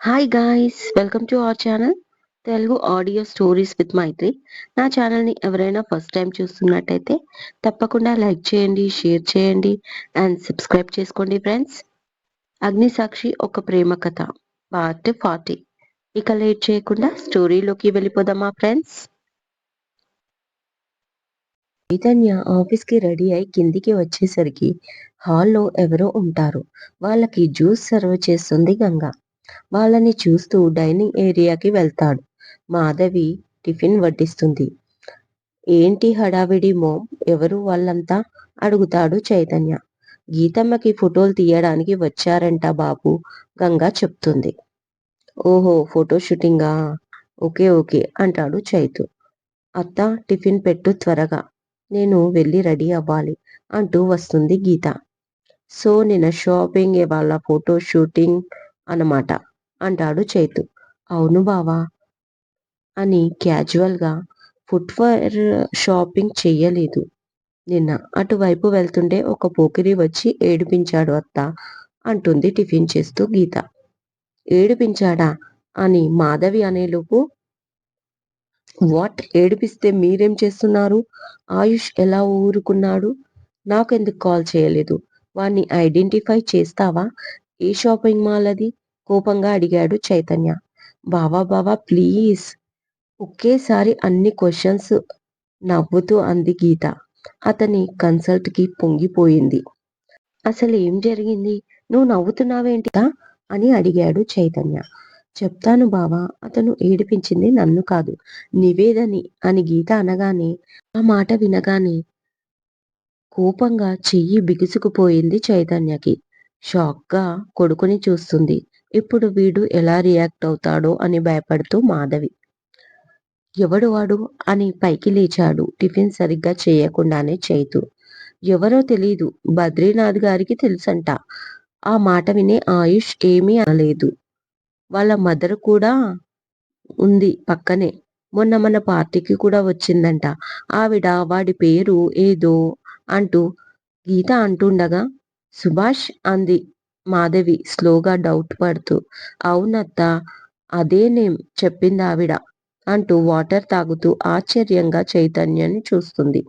Hi guys welcome to our channel Telugu audio stories with Maithri నా ఛానల్ని ఎవరైనా first time చూస్తున్నట్టయితే తప్పకుండా లైక్ చేయండి షేర్ చేయండి అండ్ సబ్స్క్రైబ్ చేసుకోండి ఫ్రెండ్స్ అగ్నిసాక్షి ఒక ప్రేమ కథ పార్ట్ ఫార్టీ ఇక లేట్ చేయకుండా స్టోరీలోకి వెళ్ళిపోదామా ఫ్రెండ్స్ చైతన్య ఆఫీస్కి రెడీ అయి కిందికి వచ్చేసరికి హాల్లో ఎవరో ఉంటారు. వాళ్ళకి జ్యూస్ సర్వ్ చేస్తుంది గంగ. వాళ్ళని చూస్తూ డైనింగ్ ఏరియాకి వెళ్తాడు. మాధవి టిఫిన్ వడ్డిస్తుంది. ఏంటి హడావిడి మోమ్? ఎవరు వాళ్ళంతా? అడుగుతాడు చైతన్య. గీతమ్మకి ఫోటోలు తీయడానికి వచ్చారంట బాబు గంగా చెప్తుంది. ఓహో ఫోటో షూటింగా? ఓకే ఓకే అంటాడు చైతు. అత్త టిఫిన్ పెట్టు త్వరగా. నేను వెళ్ళి రెడీ అవ్వాలి అంటూ వస్తుంది గీత. సో నిన్న షాపింగ్ ఇవాళ ఫోటో షూటింగ్ అన్నమాట అంటాడు చైతు. అవును బావా అని క్యాజువల్గా ఫుట్వేర్ షాపింగ్ చెయ్యలేదు. నిన్న అటువైపు వెళ్తుంటే ఒక పోకిరి వచ్చి ఏడిపించాడు అత్త అంటుంది టిఫిన్ చేస్తూ గీత. ఏడిపించాడా అని మాధవి అనేలోపు వాట్ ఏడిపిస్తే మీరేం చేస్తున్నారు? ఆయుష్ ఎలా ఊరుకున్నాడు? నాకెందుకు కాల్ చేయలేదు? వాడిని ఐడెంటిఫై చేస్తావా? ఏ షాపింగ్ మాల్ అది కోపంగా అడిగాడు చైతన్య. బావా బావా ప్లీజ్. ఒకేసారి అన్ని క్వశ్చన్స్ నవ్వుతూ అంది గీత. అతని కన్సల్ట్కి పొంగిపోయింది. అసలు ఏం జరిగింది? నువ్వు నవ్వుతున్నావేంటిగా అని అడిగాడు చైతన్య. చెప్తాను బావా అతను ఏడిపించింది నన్ను కాదు నివేదని అని గీత అనగానే ఆ మాట వినగానే కోపంగా చెయ్యి బిగుసుకుపోయింది చైతన్యకి. షాక్గా కొడుకుని చూస్తుంది. ఇప్పుడు వీడు ఎలా రియాక్ట్ అవుతాడో అని భయపడుతూ మాధవి. ఎవడు వాడు? అని పైకి లేచాడు. టిఫిన్ సరిగ్గా చేయకుండానే చేతు. ఎవరో తెలీదు. బద్రీనాథ్ గారికి తెలుసంట. ఆ మాట విని ఆయుష్ ఏమీ అనలేదు. వాళ్ళ మదర్ కూడా ఉంది పక్కనే. మొన్న మన పార్టీకి కూడా వచ్చిందంట. ఆవిడ వాడి పేరు ఏదో అంటూ గీత అంటుండగా సుభాష్ అంది. మాధవి స్లోగా డౌట్ పడుతూ అవునత్త అదే నేమ్ చెప్పింది ఆవిడ అంటూ వాటర్ తాగుతూ ఆశ్చర్యంగా చైతన్యని చూస్తుంది.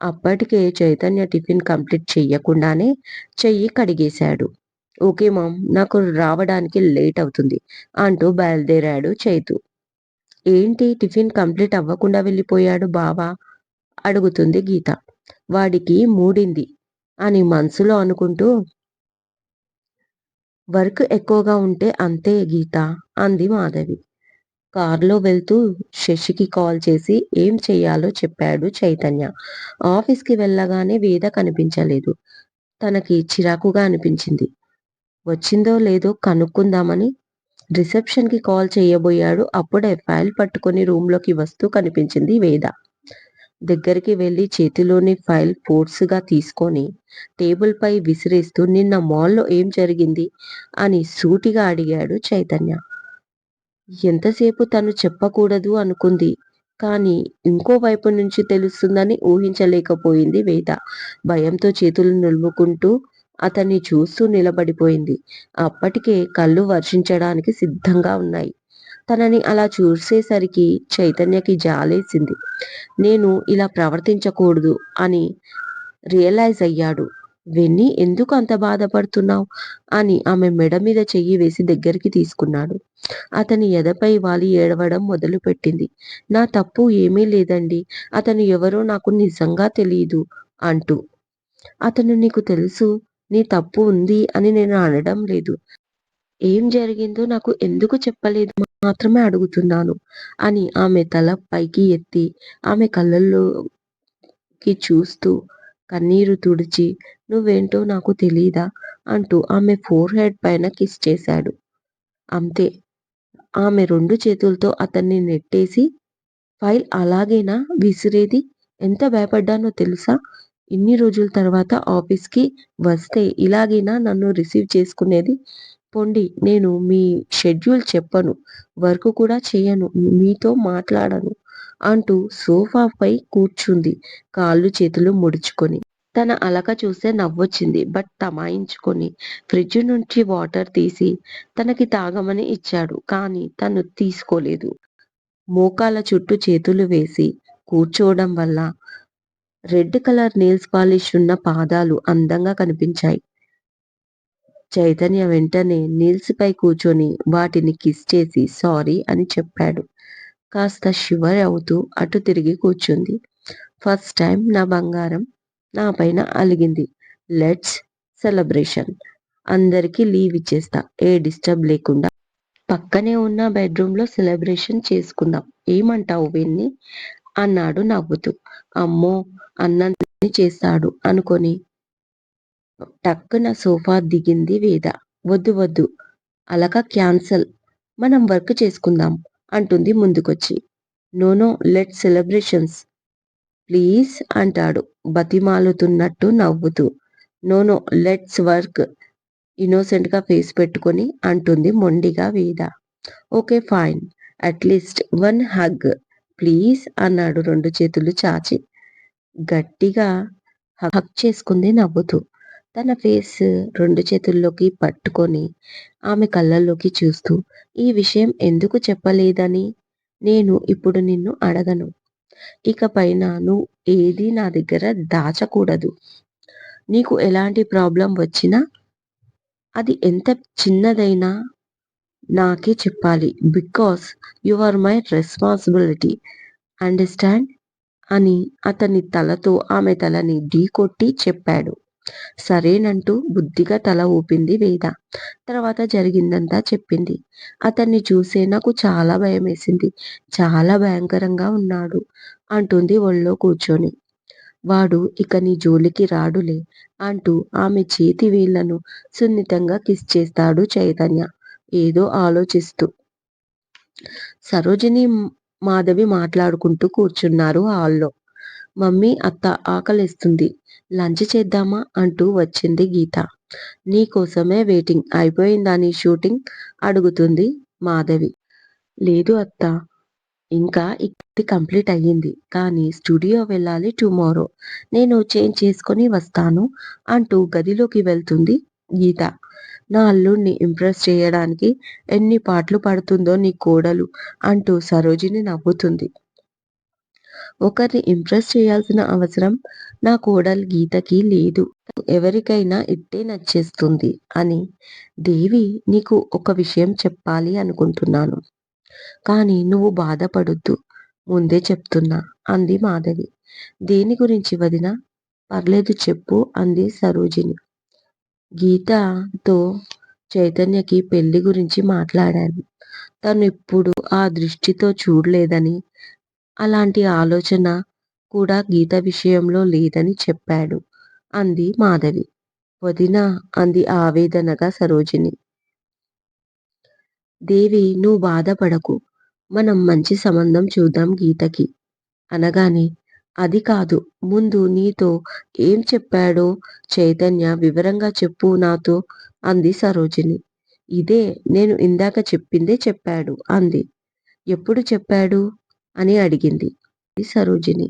అప్పటికే చైతన్య టిఫిన్ కంప్లీట్ చెయ్యకుండానే చెయ్యి కడిగేశాడు. ఓకే మామ్ నాకు రావడానికి లేట్ అవుతుంది అంటూ బయలుదేరాడు చైతు. ఏంటి టిఫిన్ కంప్లీట్ అవ్వకుండా వెళ్ళిపోయాడు బావా? అడుగుతుంది గీత. వాడికి మూడింది అని మనసులో అనుకుంటూ వర్క్ ఎక్కువగా ఉంటే అంతే గీత అంది మాధవి. కారులో వెళ్తూ శశికి కాల్ చేసి ఏం చెయ్యాలో చెప్పాడు చైతన్య. ఆఫీస్కి వెళ్ళగానే వేద కనిపించలేదు. తనకి చిరాకుగా అనిపించింది. వచ్చిందో లేదో కనుక్కుందామని రిసెప్షన్కి కాల్ చేయబోయాడు. అప్పుడే ఫైల్ పట్టుకుని రూమ్లోకి వస్తూ కనిపించింది వేద. దగ్గరికి వెళ్ళి చేతిలోని ఫైల్ ఫోర్స్గా తీసుకొని టేబుల్ పై విసిరేస్తూ నిన్న మాల్లో ఏం జరిగింది? అని సూటిగా అడిగాడు చైతన్య. ఎంతసేపు తను చెప్పకూడదు అనుకుంది కానీ ఇంకో వైపు నుంచి తెలుస్తుందని ఊహించలేకపోయింది వేద. భయంతో చేతులు నిలుముకుంటూ అతన్ని చూస్తూ నిలబడిపోయింది. అప్పటికే కళ్ళు వర్షించడానికి సిద్ధంగా ఉన్నాయి. తనని అలా చూసేసరికి చైతన్యకి జాలేసింది. నేను ఇలా ప్రవర్తించకూడదు అని రియలైజ్ అయ్యాడు. వెన్ని ఎందుకు అంత బాధపడుతున్నావు? అని ఆమె మెడ మీద చెయ్యి వేసి దగ్గరికి తీసుకున్నాడు. అతని ఎదపై వాలి ఏడవడం మొదలుపెట్టింది. నా తప్పు ఏమీ లేదండి. అతను ఎవరో నాకు నిజంగా తెలియదు అంటూ. అతను నీకు తెలుసు నీ తప్పు ఉంది అని నేను అనడం లేదు. ఏం జరిగిందో నాకు ఎందుకు చెప్పలేదు? మాత్రమే అడుగుతున్నాను అని ఆమె తల పైకి ఎత్తి ఆమె కళ్ళల్లోకి చూస్తూ కన్నీరు తుడిచి నువ్వేంటో నాకు తెలీదా? అంటూ ఆమె ఫోర్ హెడ్ పైన కిస్ చేశాడు. అంతే. ఆమె రెండు చేతులతో అతన్ని నెట్టేసి ఫైల్ అలాగేనా? విసిరేది? ఎంత భయపడ్డానో తెలుసా? ఇన్ని రోజుల తర్వాత ఆఫీస్కి వస్తే ఇలాగేనా నన్ను రిసీవ్ చేసుకునేది? పొండి నేను మీ షెడ్యూల్ చెప్పను వర్క్ కూడా చేయను మీతో మాట్లాడను అంటూ సోఫాపై కూర్చుంది కాళ్ళు చేతులు ముడుచుకొని తన అలక చూస్తే నవ్వొచ్చింది. బట్ తమాయించుకొని ఫ్రిడ్జ్ నుంచి వాటర్ తీసి తనకి తాగమని ఇచ్చాడు. కానీ తను తీసుకోలేదు. మోకాల చుట్టూ చేతులు వేసి కూర్చోవడం వల్ల రెడ్ కలర్ నెయిల్స్ పాలిష్ ఉన్న పాదాలు అందంగా కనిపించాయి. చైతన్య వెంటనే నీల్స్ పై కూర్చొని వాటిని కిస్ చేసి సారీ అని చెప్పాడు. కాస్త షివర్ అవుతూ అటు తిరిగి కూర్చుంది. ఫస్ట్ టైం నా బంగారం నా పైన అలిగింది. Let's celebration. అందరికీ లీవ్ ఇచ్చేస్తా. ఏ డిస్టర్బ్ లేకుండా. పక్కనే ఉన్న బెడ్రూమ్లో సెలబ్రేషన్ చేసుకుందాం. ఏమంటావు విన్ని అన్నాడు నవ్వుతూ. అమ్మో! అన్నంతని చేస్తాడు అనుకొని టక్కున సోఫా దిగింది వేద. వద్దు వద్దు అలక క్యాన్సల్ మనం వర్క్ చేసుకుందాం అంటుంది ముందుకొచ్చి. No no let let's celebrations please అంటాడు బతిమాలుతున్నట్టు నవ్వుతూ. నోనో లెట్స్ వర్క్ ఇన్నోసెంట్గా ఫేస్ పెట్టుకొని అంటుంది మొండిగా Veda. Okay fine at least one hug please అన్నాడు రెండు చేతులు చాచి. గట్టిగా హగ్ చేసుకుంది నవ్వుతూ. తన ఫేస్ రెండు చేతుల్లోకి పట్టుకొని ఆమె కళ్ళల్లోకి చూస్తూ ఈ విషయం ఎందుకు చెప్పలేదని నేను ఇప్పుడు నిన్ను అడగను. ఇకపైన నువ్వు ఏది నా దగ్గర దాచకూడదు. నీకు ఎలాంటి ప్రాబ్లం వచ్చినా అది ఎంత చిన్నదైనా నాకే చెప్పాలి. Because you are my responsibility understand అని అతని తలతో ఆమె తలని ఢీకొట్టి చెప్పాడు. సరేనంటూ బుద్ధిగా తల ఊపింది వేద. తర్వాత జరిగిందంతా చెప్పింది. అతన్ని చూసే నాకు చాలా భయమేసింది. చాలా భయంకరంగా ఉన్నాడు అంటుంది ఒళ్ళో కూర్చొని. వాడు ఇక నీ జోలికి రాడులే అంటూ ఆమె చేతి వేళ్ళను సున్నితంగా కిస్ చేస్తాడు చైతన్య ఏదో ఆలోచిస్తూ. సరోజిని, మాధవి మాట్లాడుకుంటూ కూర్చున్నారు హాల్లో. మమ్మీ అత్త ఆకలిస్తుంది లంచ్ చేద్దామా అంటూ వచ్చింది గీత. నీ కోసమే వెయిటింగ్ అయిపోయిందా నీ షూటింగ్? అడుగుతుంది మాధవి. లేదు అత్తా! ఇంకా ఇది కంప్లీట్ అయ్యింది. కానీ స్టూడియో వెళ్ళాలి టుమారో. నేను చేంజ్ చేసుకొని వస్తాను అంటూ గదిలోకి వెళ్తుంది గీత. నా అల్లుడిని ఇంప్రెస్ చేయడానికి ఎన్ని పాట్లు పడుతుందో నీ కోడలు అంటూ సరోజిని నవ్వుతుంది. ఒకరిని ఇంప్రెస్ చేయాల్సిన అవసరం నా కోడలు గీతకి లేదు. ఎవరికైనా ఇట్టే నచ్చేస్తుంది అని దేవి నీకు ఒక విషయం చెప్పాలి అనుకుంటున్నాను. కానీ నువ్వు బాధపడొద్దు. ముందే చెప్తున్నా అంది మాధవి. దేని గురించి వదిన పర్లేదు చెప్పు అంది సరోజిని. గీతతో చైతన్యకి పెళ్ళి గురించి మాట్లాడాను. తను ఇప్పుడు ఆ దృష్టితో చూడలేదని అలాంటి ఆలోచన కూడా గీత విషయంలో లేదని చెప్పాడు అంది మాధవి. వదినా అంది ఆవేదనగా సరోజిని. దేవి నువ్వు బాధపడకు. మనం మంచి సంబంధం చూద్దాం గీతకి అనగానే అది కాదు ముందు నీతో ఏం చెప్పాడో చైతన్య వివరంగా చెప్పు నాతో అంది సరోజిని. ఇదే నేను ఇందాక చెప్పిందే చెప్పాడు అంది. ఎప్పుడు చెప్పాడు? అని అడిగింది సరోజిని.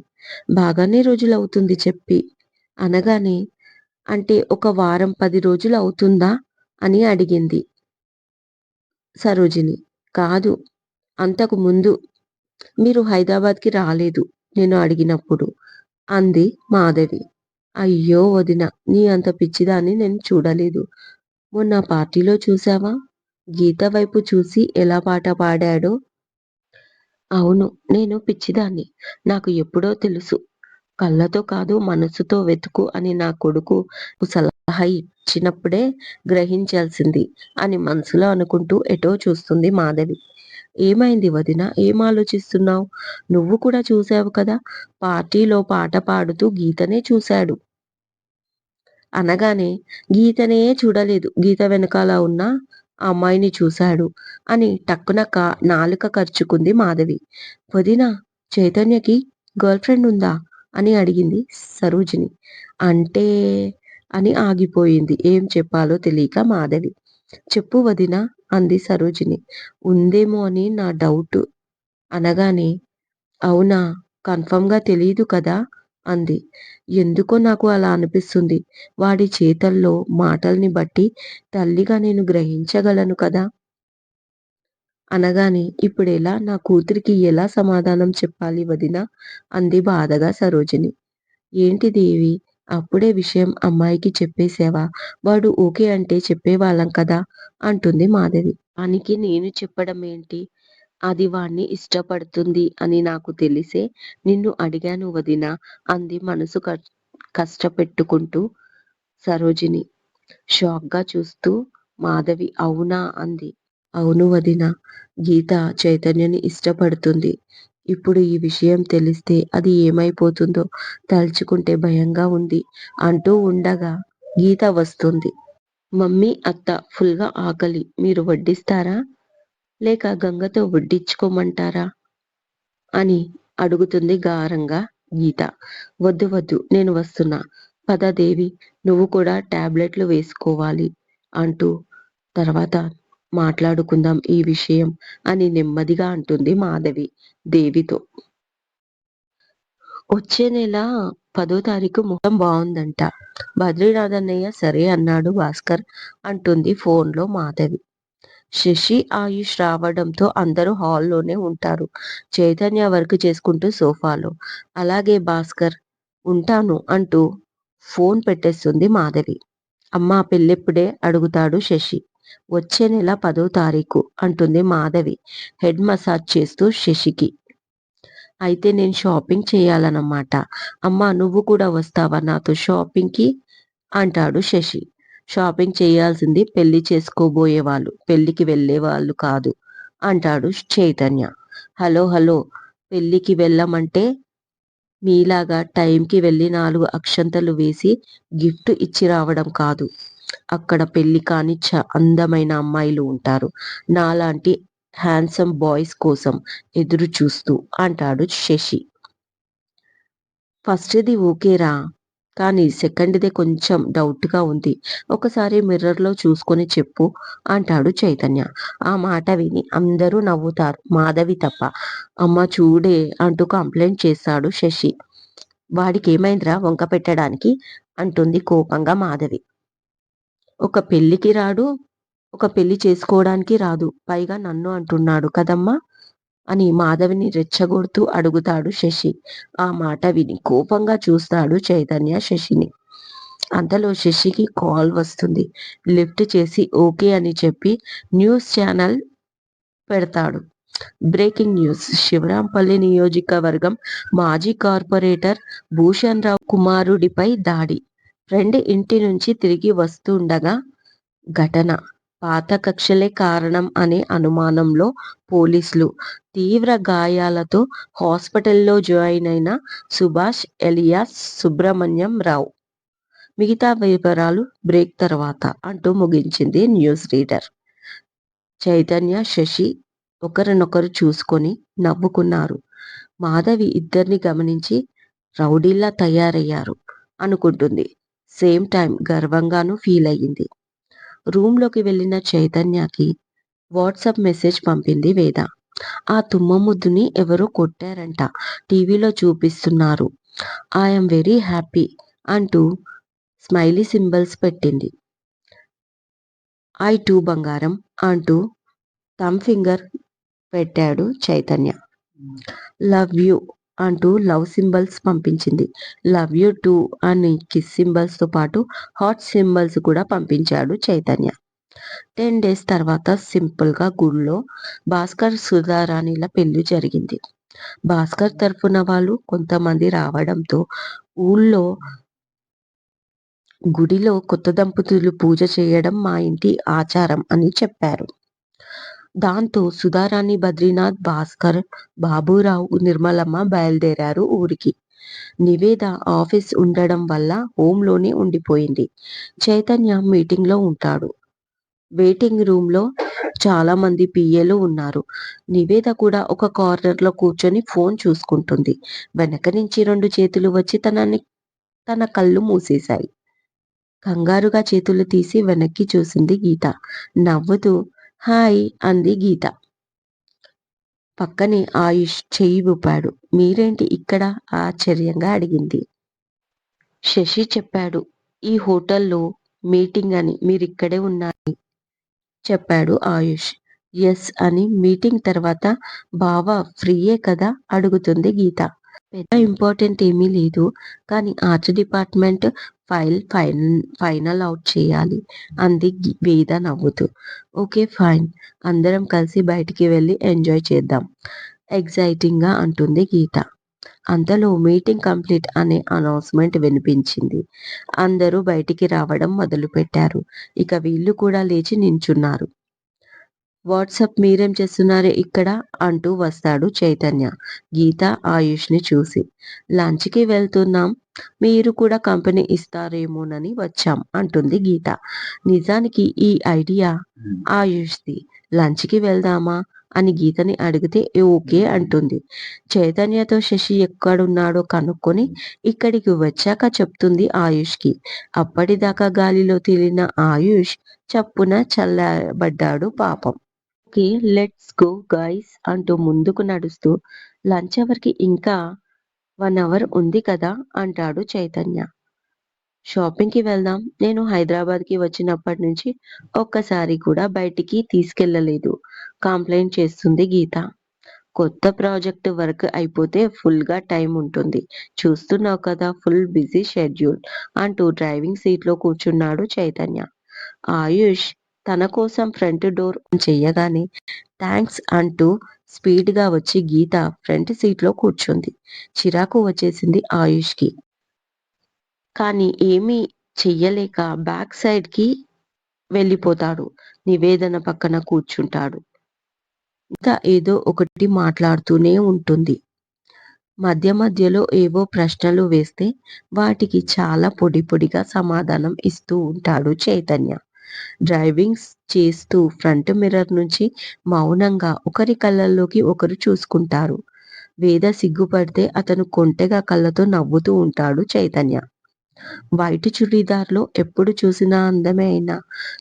బాగానే రోజులవుతుంది చెప్పి అనగానే అంటే ఒక వారం పది రోజులు అవుతుందా? అని అడిగింది సరోజిని. కాదు అంతకు ముందు. మీరు హైదరాబాద్కి రాలేదు నేను అడిగినప్పుడు అంది మాధవి. అయ్యో వదినా నీ అంత పిచ్చిదాన్ని నేను చూడలేదు. మొన్న పార్టీలో చూసావా గీత వైపు చూసి ఎలా పాట పాడాడో? అవును నేను పిచ్చిదాన్ని. నాకు ఎప్పుడో తెలుసు. కళ్ళతో కాదు మనసుతో వెతుకు అని నా కొడుకు సలహా ఇచ్చినప్పుడే గ్రహించాల్సింది అని మనసులో అనుకుంటూ ఎటో చూస్తుంది మాధవి. ఏమైంది వదినా ఏం ఆలోచిస్తున్నావు నువ్వు కూడా చూశావు కదా! పార్టీలో పాట పాడుతూ గీతనే చూశాడు. అనగానే గీతనే చూడలేదు గీత వెనకాల ఉన్న ఆ అమ్మాయిని చూశాడు అని టక్కునక్క నాలుక ఖర్చుకుంది మాధవి. వదినా చైతన్యకి గర్ల్ ఫ్రెండ్ ఉందా? అని అడిగింది సరోజిని. అంటే అని ఆగిపోయింది ఏం చెప్పాలో తెలియక మాధవి. చెప్పు వదినా అంది సరోజిని. ఉందేమో అని నా డౌట్ అనగానే అవునా కన్ఫర్మ్గా తెలియదు కదా అంది. ఎందుకో నాకు అలా అనిపిస్తుంది. వాడి చేతల్లో, మాటల్ని బట్టి తల్లిగా నేను గ్రహించగలను కదా! అనగానే ఇప్పుడెలా? నా కూతురికి ఎలా సమాధానం చెప్పాలి వదినా? అంది బాధగా సరోజిని. ఏంటి దేవి అప్పుడే విషయం అమ్మాయికి చెప్పేసేవా వాడు ఓకే అంటే చెప్పేవాళ్ళం కదా! అంటుంది మాధవి. అనికి నేను చెప్పడం ఏంటి? అది వాణ్ణి ఇష్టపడుతుంది అని నాకు తెలిసే నిన్ను అడిగాను వదినా అంది మనసు కష్టపెట్టుకుంటూ సరోజిని. షాక్గా చూస్తూ మాధవి అవునా అంది. అవును వదినా! గీత చైతన్యని ఇష్టపడుతుంది. ఇప్పుడు ఈ విషయం తెలిస్తే అది ఏమైపోతుందో తలుచుకుంటే భయంగా ఉంది అంటూ ఉండగా గీత వస్తుంది. మమ్మీ అత్త ఫుల్గా ఆకలి. మీరు వడ్డిస్తారా? లేక గంగతో వడ్డించుకోమంటారా? అని అడుగుతుంది గారంగా గీత. వద్దు వద్దు నేను వస్తున్నా. పద దేవి నువ్వు కూడా టాబ్లెట్లు వేసుకోవాలి అంటూ తర్వాత మాట్లాడుకుందాం ఈ విషయం అని నెమ్మదిగా అంటుంది మాధవి దేవితో. వచ్చే నెల పదో తారీఖు ముఖం బాగుందంట బద్రీనాథ్ అన్నయ్య సరే అన్నాడు భాస్కర్ అంటుంది ఫోన్లో మాధవి. శశి, ఆయుష్ రావడంతో అందరూ హాల్లోనే ఉంటారు. చైతన్య వర్క్ చేసుకుంటూ సోఫాలో. అలాగే భాస్కర్ ఉంటాను అంటూ ఫోన్ పెట్టేస్తుంది మాధవి. అమ్మా పెళ్ళెప్పుడే? అడుగుతాడు శశి. వచ్చే నెల పదో తారీఖు అంటుంది మాధవి హెడ్ మసాజ్ చేస్తూ శశికి. అయితే నేను షాపింగ్ చేయాలన్నమాట అమ్మా నువ్వు కూడా వస్తావా నాతో షాపింగ్కి అంటాడు శశి. షాపింగ్ చేయాల్సింది పెళ్ళి చేసుకోబోయే వాళ్ళు పెళ్ళికి పెళ్ళికి వెళ్ళేవాళ్ళు కాదు అంటాడు చైతన్య. హలో హలో పెళ్ళికి వెళ్ళమంటే మీలాగా టైంకి వెళ్ళి నాలుగు అక్షంతలు వేసి గిఫ్ట్ ఇచ్చి రావడం కాదు. అక్కడ పెళ్ళి కాని అందమైన అమ్మాయిలు ఉంటారు. నాలాంటి హ్యాండ్సమ్ బాయ్స్ కోసం ఎదురు చూస్తూ అంటాడు శశి. ఫస్ట్ది ఓకేరా కానీ సెకండ్ దే కొంచెం డౌట్గా ఉంది. ఒకసారి మిర్రర్లో చూసుకొని చెప్పు అంటాడు చైతన్య. ఆ మాట విని అందరూ నవ్వుతారు మాధవి తప్ప. అమ్మ చూడే అంటూ కంప్లైంట్ చేస్తాడు శశి. వాడికి ఏమైందిరా వంక పెట్టడానికి? అంటుంది కోపంగా మాధవి. ఒక పెళ్ళికి రాడు, ఒక పెళ్ళి చేసుకోవడానికి రాదు. పైగా నన్ను అంటున్నాడు కదమ్మా! అని మాధవిని రెచ్చగొడుతూ అడుగుతాడు శశి. ఆ మాట విని కోపంగా చూస్తాడు చైతన్య శశిని. అంతలో శశికి కాల్ వస్తుంది. లిఫ్ట్ చేసి ఓకే అని చెప్పి న్యూస్ ఛానల్ పెడతాడు. బ్రేకింగ్ న్యూస్ శివరాంపల్లి నియోజకవర్గం మాజీ కార్పొరేటర్ భూషణ్ రావు కుమారుడిపై దాడి. ఫ్రెండ్ ఇంటి నుంచి తిరిగి వస్తుండగా ఘటన. పాత కక్షలే కారణం అనే అనుమానంలో పోలీసులు. తీవ్ర గాయాలతో హాస్పిటల్లో జాయిన్ అయిన సుభాష్ ఎలియాస్ సుబ్రహ్మణ్యం రావు. మిగతా వివరాలు బ్రేక్ తర్వాత అంటూ ముగించింది న్యూస్ రీడర్. చైతన్య, శశి ఒకరినొకరు చూసుకొని నవ్వుకున్నారు. మాధవి ఇద్దరిని గమనించి రౌడీల్లా తయారయ్యారు అనుకుంటుంది. సేమ్ టైం గర్వంగానూ ఫీల్ అయ్యింది రూమ్లోకి వెళ్ళిన చైతన్యకి వాట్సప్ మెసేజ్ పంపింది వేద. ఆ తుమ్మముద్దుని ఎవరో కొట్టారంట టీవీలో చూపిస్తున్నారు. ఐఎమ్ వెరీ హ్యాపీ అంటూ స్మైలీ సింబల్స్ పెట్టింది. ఐ టూ బంగారం అంటూ థమ్ ఫింగర్ పెట్టాడు చైతన్య. లవ్ యూ అంటూ లవ్ సింబల్స్ పంపించింది. లవ్ యూ టూ అని కిస్ సింబల్స్తో పాటు హార్ట్ సింబల్స్ కూడా పంపించాడు చైతన్య. టెన్ డేస్ తర్వాత సింపుల్గా గుడిలో భాస్కర్ సుధారాణిల పెళ్ళి జరిగింది. భాస్కర్ తరఫున వాళ్ళు కొంతమంది రావడంతో ఊళ్ళో గుడిలో కొత్త దంపతులు పూజ చేయడం మా ఇంటి ఆచారం అని చెప్పారు. దాంతో సుధారాణి బద్రీనాథ్, భాస్కర్, బాబూరావు, నిర్మలమ్మ బయలుదేరారు ఊరికి. నివేద ఆఫీస్ ఉండడం వల్ల హోంలోనే ఉండిపోయింది. చైతన్య మీటింగ్లో ఉంటాడు. వెయిటింగ్ రూమ్లో చాలా మంది పిఏలు ఉన్నారు. నివేద కూడా ఒక కార్నర్లో కూర్చొని ఫోన్ చూసుకుంటుంది. వెనక నుంచి రెండు చేతులు వచ్చి తనని తన కళ్ళు మూసేశాయి. కంగారుగా చేతులు తీసి వెనక్కి చూసింది గీత. నవ్వుతూ హాయ్ అంది గీత. పక్కనే ఆయుష్ చెయ్యి ఊపాడు. మీరేంటి ఇక్కడ? ఆశ్చర్యంగా అడిగింది. శశి చెప్పాడు. ఈ హోటల్లో మీటింగ్ అని మీరిక్కడే ఉన్నాయి చెప్పాడు ఆయుష్. ఎస్ అని మీటింగ్ తర్వాత బావా ఫ్రీయే కదా అడుగుతుంది గీత. పెద్ద ఇంపార్టెంట్ ఏమీ లేదు. కానీ art department file fine final out చేయాలి అంది వేద నవ్వుతూ. ఓకే ఫైన్ అందరం కలిసి బయటికి వెళ్ళి ఎంజాయ్ చేద్దాం ఎగ్జైటింగ్గా అంటుంది గీత. అంతలో మీటింగ్ కంప్లీట్ అనే అనౌన్స్మెంట్ వినిపించింది. అందరూ బయటికి రావడం మొదలుపెట్టారు. ఇక వీళ్ళు కూడా లేచి నించున్నారు. వాట్సప్ మీరేం చేస్తున్నారు ఇక్కడ అంటూ వస్తాడు చైతన్య. గీత ఆయుష్ని చూసి. లంచ్కి వెళ్తున్నాం. మీరు కూడా కంపెనీ ఇస్తారేమోనని వచ్చాం అంటుంది గీత. నిజానికి ఈ ఐడియా ఆయుష్ది. లంచ్కి వెళ్దామా అని గీతని అడిగితే ఓకే అంటుంది. చైతన్యతో శశి ఎక్కడున్నాడో కనుక్కొని ఇక్కడికి వచ్చాక చెప్తుంది ఆయుష్కి అప్పటిదాకా గాలిలో తేలిన ఆయుష్ చప్పున చల్లబడ్డాడు పాపం. ఓకే లెట్స్ గో గైస్ అంటూ ముందుకు నడుస్తూ లంచ్ అవర్కి ఇంకా వన్ అవర్ ఉంది కదా అంటాడు చైతన్య. షాపింగ్కి వెళ్దాం. నేను హైదరాబాద్కి వచ్చినప్పటి నుంచి ఒక్కసారి కూడా బయటికి తీసుకెళ్ళలేదు. కంప్లైంట్ చేస్తుంది గీత. కొత్త ప్రాజెక్ట్ వర్క్ అయిపోతే ఫుల్గా టైం ఉంటుంది. చూస్తున్నావు కదా ఫుల్ బిజీ షెడ్యూల్ అంటూ డ్రైవింగ్ సీట్లో కూర్చున్నాడు చైతన్య. ఆయుష్ తన కోసం ఫ్రంట్ డోర్ చెయ్యగానే థ్యాంక్స్ అంటూ స్పీడ్గా వచ్చి గీత ఫ్రంట్ సీట్లో కూర్చుంది. చిరాకు వచ్చేసింది ఆయుష్కి. కానీ ఏమీ చెయ్యలేక బ్యాక్ సైడ్కి వెళ్ళిపోతాడు. నివేదన పక్కన కూర్చుంటాడు. ఇంకా ఏదో ఒకటి మాట్లాడుతూనే ఉంటుంది. మధ్య మధ్యలో ఏవో ప్రశ్నలు వేస్తే వాటికి చాలా పొడి పొడిగా సమాధానం ఇస్తూ ఉంటాడు చైతన్య. డ్రైవింగ్ చేస్తూ ఫ్రంట్ మిర్రర్ నుంచి మౌనంగా ఒకరి కళ్ళల్లోకి ఒకరు చూసుకుంటారు. వేద సిగ్గుపడితే అతను కొంటెగా కళ్ళతో నవ్వుతూ ఉంటాడు చైతన్య. వైట్ చుడీదార్లో ఎప్పుడు చూసినా అందమే అయినా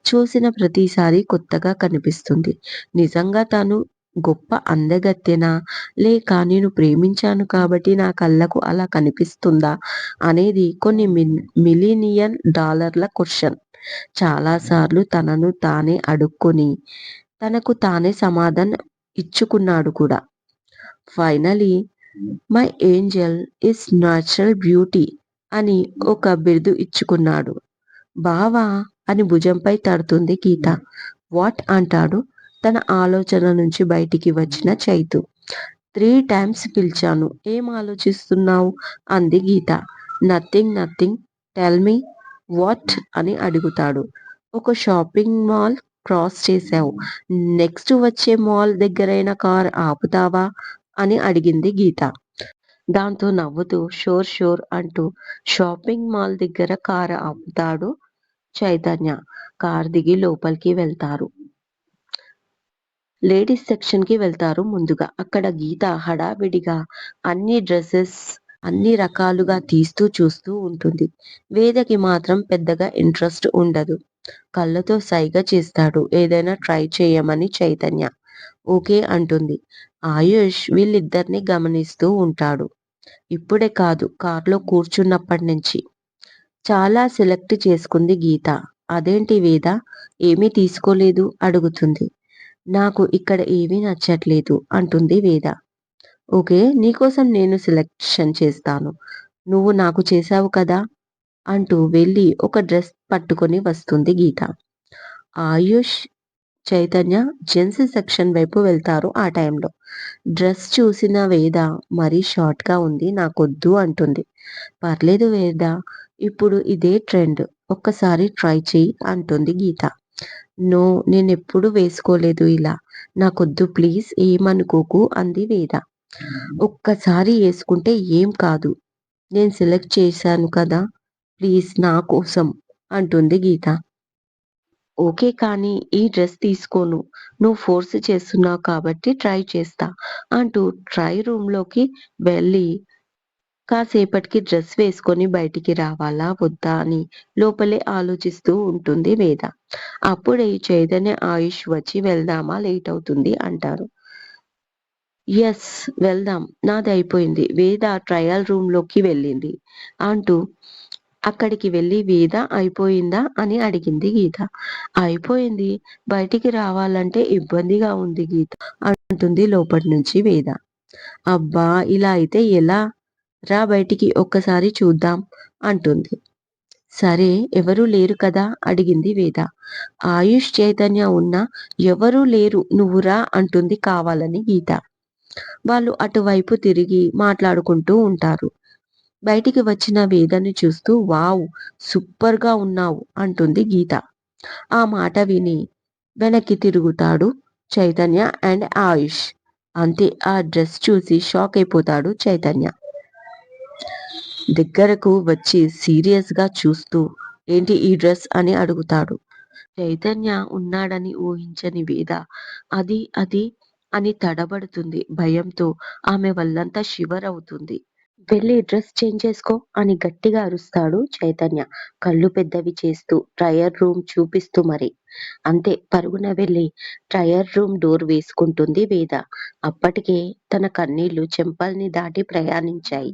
చూసిన ప్రతిసారి కొత్తగా కనిపిస్తుంది. నిజంగా తాను గొప్ప అందగత్తెనా? లేక నేను ప్రేమించాను కాబట్టి నా కళ్ళకు అలా కనిపిస్తుందా? అనేది కొన్ని మిలీనియన్ డాలర్ల క్వశ్చన్. చాలాసార్లు తనను తానే అడుక్కొని తనకు తానే సమాధానం ఇచ్చుకున్నాడు కూడా. Finally my angel is natural beauty అని ఒక బిరుదు ఇచ్చుకున్నాడు. బావా అని భుజంపై తడుతుంది గీత. వాట్ అంటాడు? తన ఆలోచన నుంచి బయటికి వచ్చిన చైతు. త్రీ టైమ్స్ పిలిచాను. ఏం ఆలోచిస్తున్నావు? అంది Geetha. Nothing nothing. Tell me what? అని అడుగుతాడు. ఒక షాపింగ్ మాల్ క్రాస్ చేశావు. నెక్స్ట్ వచ్చే మాల్ దగ్గరైన కార్ ఆపుతావా? అని అడిగింది గీత. దాంతో నవ్వుతూ షోర్ షోర్ అంటూ షాపింగ్ మాల్ దగ్గర కారు ఆపుతాడు చైతన్య. కార్ దిగి లోపలికి వెళ్తారు. లేడీస్ సెక్షన్కి వెళ్తారు ముందుగా. అక్కడ గీత హడావిడిగా అన్ని డ్రెస్సెస్ అన్ని రకాలుగా తీస్తూ చూస్తూ ఉంటుంది. వేదకి మాత్రం పెద్దగా ఇంట్రెస్ట్ ఉండదు. కళ్ళతో సైగ చేస్తాడు. ఏదైనా ట్రై చేయమని చైతన్య ఓకే అంటుంది. ఆయుష్ వీళ్ళిద్దరిని గమనిస్తూ ఉంటాడు. ఇప్పుడే కాదు కార్లో కూర్చున్నప్పటి నుంచి. చాలా సెలెక్ట్ చేసుకుంది గీత. అదేంటి వేద? ఏమీ తీసుకోలేదు? అడుగుతుంది. నాకు ఇక్కడ ఏమీ నచ్చట్లేదు అంటుంది వేద. ఓకే నీకోసం నేను సెలెక్షన్ చేస్తాను. నువ్వు నాకు చేశావు కదా? అంటూ వెళ్ళి ఒక డ్రెస్ పట్టుకొని వస్తుంది గీత. ఆయుష్ చైతన్య జెంట్స్ సెక్షన్ వైపు వెళ్తారు ఆ టైంలో. డ్రెస్ చూసిన వేద మరీ షార్ట్గా ఉంది నాకొద్దు అంటుంది. పర్లేదు వేద ఇప్పుడు ఇదే ట్రెండ్ ఒక్కసారి ట్రై చేయి అంటుంది గీత. నో నేను ఎప్పుడు వేసుకోలేదు ఇలా. నాకొద్దు ప్లీజ్ ఏమనుకోకు అంది వేద. ఒక్కసారి వేసుకుంటే ఏం కాదు. నేను సెలెక్ట్ చేశాను కదా ప్లీజ్ నా కోసం అంటుంది గీత. ఓకే కానీ ఈ డ్రెస్ తీసుకోను. నువ్వు ఫోర్స్ చేస్తున్నావు కాబట్టి ట్రై చేస్తా అంటూ ట్రై రూమ్లోకి వెళ్ళి కాసేపటికి డ్రెస్ వేసుకొని బయటికి రావాలా వద్దా అని లోపలే ఆలోచిస్తూ ఉంటుంది వేద. అప్పుడే చైతన్య ఆయుష్ వచ్చి వెళ్దామా? లేట్ అవుతుంది అంటారు. ఎస్ వెళ్దాం. నాది అయిపోయింది. వేద ట్రయల్ రూమ్లోకి వెళ్ళింది అంటూ అక్కడికి వెళ్ళి వేద అయిపోయిందా? అని అడిగింది గీత. అయిపోయింది. బయటికి రావాలంటే ఇబ్బందిగా ఉంది గీత అంటుంది లోపటి నుంచి వేద. అబ్బా ఇలా అయితే ఎలా? రా బయటికి ఒక్కసారి చూద్దాం అంటుంది. సరే ఎవరూ లేరు కదా? అడిగింది వేద. ఆయుష్ చైతన్య ఉన్న ఎవరూ లేరు నువ్వు రా అంటుంది కావాలని గీత. వాళ్ళు అటువైపు తిరిగి మాట్లాడుకుంటూ ఉంటారు. బయటికి వచ్చిన వేదని చూస్తూ వావ్ సూపర్గా ఉన్నావు అంటుంది గీత. ఆ మాట విని వెనక్కి తిరుగుతాడు చైతన్య అండ్ ఆయుష్. అంతే ఆ డ్రెస్ చూసి షాక్ అయిపోతాడు చైతన్య. దగ్గరకు వచ్చి సీరియస్గా చూస్తూ ఏంటి ఈ డ్రెస్? అని అడుగుతాడు. చైతన్య ఉన్నాడని ఊహించని వేద. అది అది అని తడబడుతుంది భయంతో. ఆమె వల్లంతా షివర్ అవుతుంది వెళ్ళి డ్రెస్ చేంజ్ చేసుకో అని గట్టిగా అరుస్తాడు చైతన్య. కళ్ళు పెద్దవి చేస్తూ ట్రయర్ రూమ్ చూపిస్తూ మరి. అంతే పరుగున వెళ్ళి ట్రయర్ రూమ్ డోర్ వేసుకుంటుంది వేద. అప్పటికే తన కన్నీళ్ళు చెంపల్ని దాటి ప్రయాణించాయి.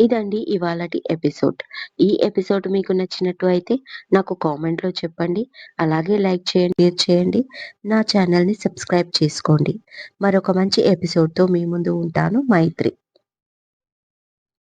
ఇదండి ఇవాళటి ఎపిసోడ్. ఈ ఎపిసోడ్ మీకు నచ్చినట్టు అయితే నాకు కామెంట్లో చెప్పండి. అలాగే లైక్ చేయండి షేర్ చేయండి. నా ఛానల్ని సబ్స్క్రైబ్ చేసుకోండి. మరొక మంచి ఎపిసోడ్తో మీ ముందు ఉంటాను. మైత్రి.